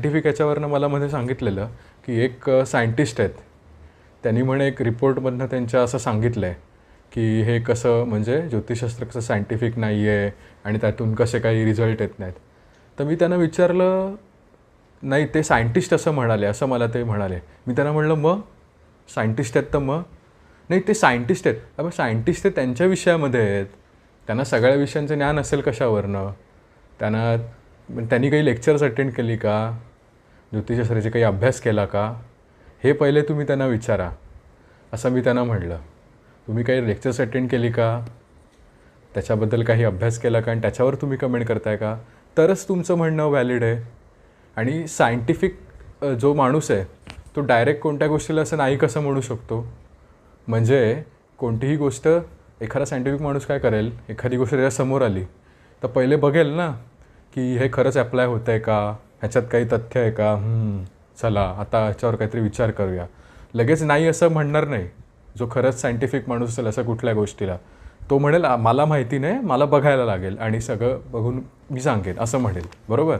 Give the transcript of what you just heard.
Scientific याच्यावरनं मला मध्ये सांगितलेलं की एक सायंटिस्ट आहेत. त्यांनी म्हणे एक रिपोर्टमधनं त्यांच्या असं सांगितलं आहे की हे कसं म्हणजे ज्योतिषशास्त्र कसं सायंटिफिक नाही आहे आणि त्यातून कसे काही रिझल्ट येत नाहीत. तर मी त्यांना विचारलं नाही ते सायंटिस्ट असं म्हणाले असं मला ते म्हणाले. मी त्यांना म्हणलं मग? सायंटिस्ट आहेत तर मग? नाही ते सायंटिस्ट आहेत. अबे सायंटिस्ट ते त्यांच्या विषयामध्ये आहेत. त्यांना सगळ्या विषयांचं ज्ञान असेल कशावरनं? त्यांना त्यांनी काही लेक्चर्स अटेंड केली का? ज्योतिषशास्त्राचे काही अभ्यास केला का? हे पहिले तुम्ही त्यांना विचारा. असं मी त्यांना म्हटलं तुम्ही काही लेक्चर्स अटेंड केली का? त्याच्याबद्दल काही अभ्यास केला का? आणि त्याच्यावर तुम्ही कमेंट करताय का? तरच तुमचं म्हणणं व्हॅलिड आहे. आणि सायंटिफिक जो माणूस आहे तो डायरेक्ट कोणत्या गोष्टीला असं नाही कसं म्हणू शकतो? म्हणजे कोणतीही गोष्ट एखादा सायंटिफिक माणूस काय करेल? एखादी गोष्ट त्याच्यासमोर आली. तर पहिले बघेल ना की हे खरंच ॲप्लाय होतं आहे का? ह्याच्यात काही तथ्य आहे का? चला आता ह्याच्यावर काहीतरी विचार करूया. लगेच नाही असं म्हणणार नाही. जो खरंच सायंटिफिक माणूस असेल असं कुठल्या गोष्टीला. तो म्हणेल मला माहिती नाही मला बघायला लागेल आणि सगळं बघून मी सांगेन असं म्हणेल. बरोबर?